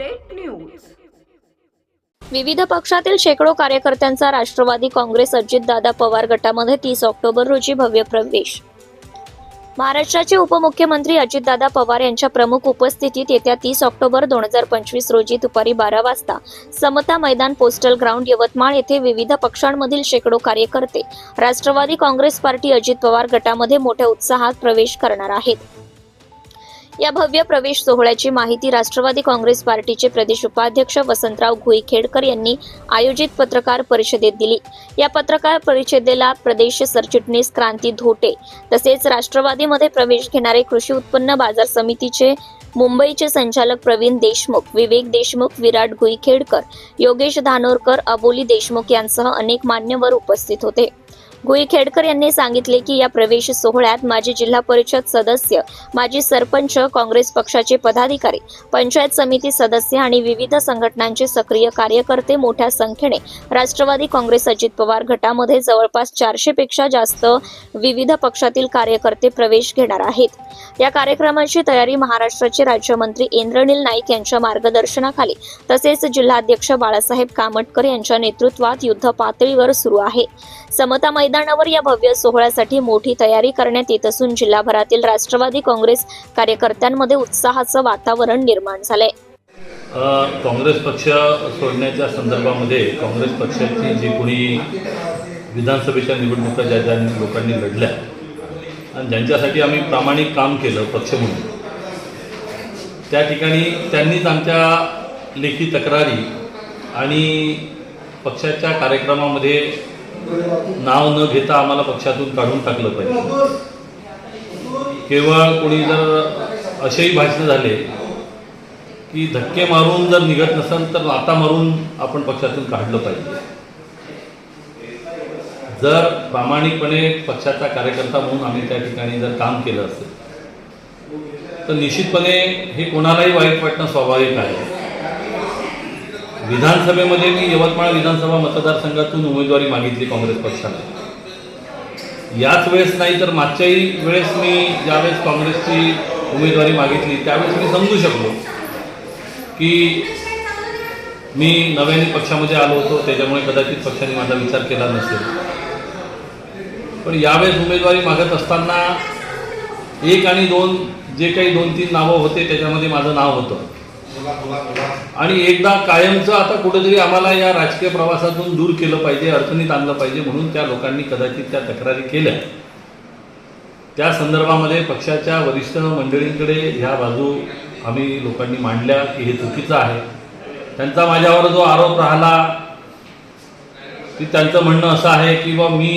Update news. विविध पक्षातील शेकडो कार्यकर्त्यांचा राष्ट्रवादी काँग्रेस अजितदादा पवार गटामध्ये तीस ऑक्टोबर रोजी भव्य प्रवेश. महाराष्ट्राचे उपमुख्यमंत्री अजितदादा पवार यांच्या प्रमुख उपस्थितीत येत्या तीस ऑक्टोबर दोन हजार पंचवीस रोजी दुपारी बारा वाजता समता मैदान पोस्टल ग्राउंड यवतमाळ येथे विविध पक्षांमधील शेकडो कार्यकर्ते राष्ट्रवादी काँग्रेस पार्टी अजित पवार गटामध्ये मोठ्या उत्साहात प्रवेश करणार आहेत. या भव्य प्रवेश सोहळ्याची माहिती राष्ट्रवादी काँग्रेस पार्टीचे प्रदेश उपाध्यक्ष वसंतराव घुईखेडकर यांनी आयोजित पत्रकार परिषदेत दिली. या पत्रकार परिषदेला प्रदेश सरचिटणीस क्रांती धोटे तसेच राष्ट्रवादीमध्ये प्रवेश घेणारे कृषी उत्पन्न बाजार समितीचे मुंबईचे संचालक प्रवीण देशमुख विवेक देशमुख विराट गुईखेडकर योगेश धानोरकर अबोली देशमुख यांसह अनेक मान्यवर उपस्थित होते. गुईखेडकर यांनी सांगितले की या प्रवेश सोहळ्यात माजी जिल्हा परिषद सदस्य माजी सरपंच काँग्रेस पक्षाचे पदाधिकारी पंचायत समिती सदस्य आणि विविध संघटनांचे सक्रिय कार्यकर्ते मोठ्या संख्येने राष्ट्रवादी काँग्रेस अजित पवार गटामध्ये जवळपास चारशे पेक्षा जास्त विविध पक्षातील कार्यकर्ते प्रवेश घेणार आहेत. या कार्यक्रमाची तयारी महाराष्ट्राचे राज्यमंत्री इंद्रनील नाईक यांच्या मार्गदर्शनाखाली तसेच जिल्हाध्यक्ष बाळासाहेब कामटकर यांच्या नेतृत्वात युद्ध पातळीवर सुरू आहे. समता मैदानावर या भव्य सोहळ्यासाठी मोठी तयारी करण्यात येत असून जिल्हाभरातील राष्ट्रवादी काँग्रेस कार्यकर्त्यांमध्ये उत्साहाचं वातावरण निर्माण झालंय. काँग्रेस पक्ष सोडण्याच्या संदर्भामध्ये काँग्रेस पक्षाची जी कोणी विधानसभेच्या निवडणुका ज्या ज्या लोकांनी लढल्या आणि ज्यांच्यासाठी आम्ही प्रामाणिक काम केलं पक्ष म्हणून त्या ठिकाणी त्यांनीच आमच्या लेखी तक्रारी आणि पक्षाच्या कार्यक्रमामध्ये नाव न घेता आम्हाला पक्षातून काढून टाकलं पाहिजे. केवळ कोणी जर असेही भाषण झाले की धक्के मारून जर निघत नसेल तर लाता मारून आपण पक्षातून काढलं पाहिजे. जर प्रामाणिकपणे पक्षाचा कार्यकर्ता म्हणून आम्ही त्या ठिकाणी जर काम केलं असेल तर निश्चितपणे हे कोणालाही वाईट वाटणं स्वाभाविक आहे. विधानसभेमध्ये मी यवतमाळ विधानसभा मतदारसंघातून उमेदवारी मागितली काँग्रेस पक्षाला याच वेळेस नाही तर मागच्याही वेळेस मी ज्यावेळेस काँग्रेसची उमेदवारी मागितली त्यावेळेस मी समजू शकलो की मी नव्याने पक्षामध्ये आलो होतो त्याच्यामुळे कदाचित पक्षाने माझा विचार केला नसेल. पण यावेळेस उमेदवारी मागत असताना एक आणि दोन जे काही दोन तीन नावं होते त्याच्यामध्ये माझं नाव होतं. आणि एकदा कायमचं आता कुठेतरी आम्हाला या राजकीय प्रवासातून दूर केलं पाहिजे अडचणीत आणलं पाहिजे म्हणून त्या लोकांनी कदाचित त्या तक्रारी केल्या. त्या संदर्भामध्ये पक्षाच्या वरिष्ठ मंडळींकडे ह्या बाजू आम्ही लोकांनी मांडल्या की हे चुकीचं आहे. त्यांचा माझ्यावर जो आरोप राहिला की त्यांचं म्हणणं असं आहे की बा मी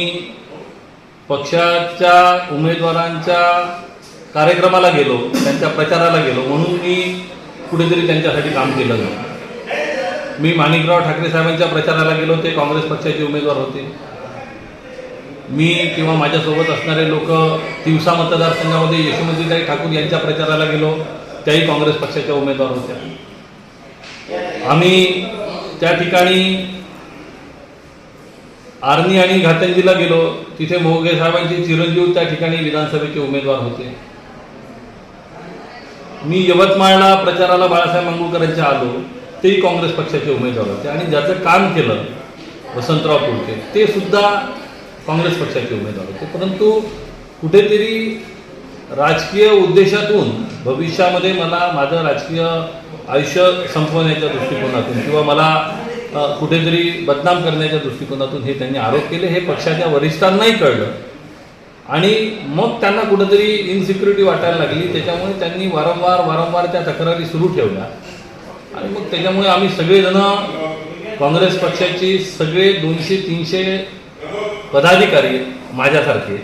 पक्षाच्या उमेदवारांच्या कार्यक्रमाला गेलो त्यांच्या प्रचाराला गेलो म्हणून मी कुठेतरी त्यांच्यासाठी काम केलं नाही मी माणिकराव ठाकरे साहेबांच्या प्रचाराला गेलो ते काँग्रेस पक्षाचे उमेदवार होते. मी किंवा माझ्यासोबत असणारे लोक तिवसा मतदारसंघामध्ये यशोमतीताई ठाकूर यांच्या प्रचाराला गेलो त्याही काँग्रेस पक्षाच्या उमेदवार होत्या. आम्ही त्या ठिकाणी आर्नी आणि घाटंजीला गेलो तिथे मोगे साहेबांचे चिरंजीव त्या ठिकाणी विधानसभेचे उमेदवार होते. मी यवतमाळला प्रचाराला बाळासाहेब मांगुळकरांच्या आलो तेही काँग्रेस पक्षाचे उमेदवार होते. आणि ज्याचं काम केलं वसंतराव कुलके ते सुद्धा काँग्रेस पक्षाचे उमेदवार होते. परंतु कुठेतरी राजकीय उद्देशातून भविष्यामध्ये मला माझं राजकीय आयुष्य संपवण्याच्या दृष्टिकोनातून किंवा मला कुठेतरी बदनाम करण्याच्या दृष्टिकोनातून हे त्यांनी आरोप केले हे पक्षाच्या वरिष्ठांनाही कळलं. आणि मग त्यांना कुठंतरी इनसिक्युरिटी वाटायला लागली. त्याच्यामुळे त्यांनी वारंवार वारंवार त्या तक्रारी सुरू ठेवल्या. आणि मग त्याच्यामुळे आम्ही सगळेजण काँग्रेस पक्षाची सगळे दोनशे तीनशे पदाधिकारी माझ्यासारखे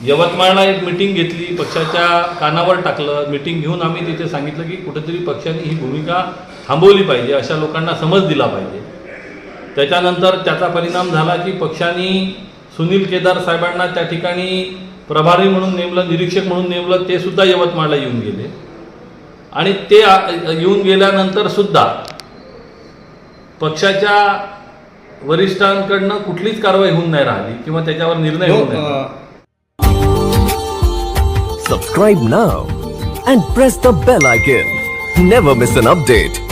यवतमाळला एक मिटिंग घेतली. पक्षाच्या कानावर टाकलं. मिटिंग घेऊन आम्ही तिथे सांगितलं की कुठेतरी पक्षाने ही भूमिका थांबवली पाहिजे. अशा लोकांना समज दिला पाहिजे. त्याच्यानंतर त्याचा परिणाम झाला की पक्षाने सुनील केदार साहेबांना त्या ठिकाणी प्रभारी म्हणून नेमलं निरीक्षक म्हणून नेमलं ते सुद्धा यवतमाळला येऊन गेले. आणि ते येऊन गेल्यानंतर सुद्धा पक्षाच्या वरिष्ठांकडनं कुठलीच कारवाई होऊन नाही राहिली किंवा त्याच्यावर निर्णय होऊन subscribe now and press the bell icon never miss an update.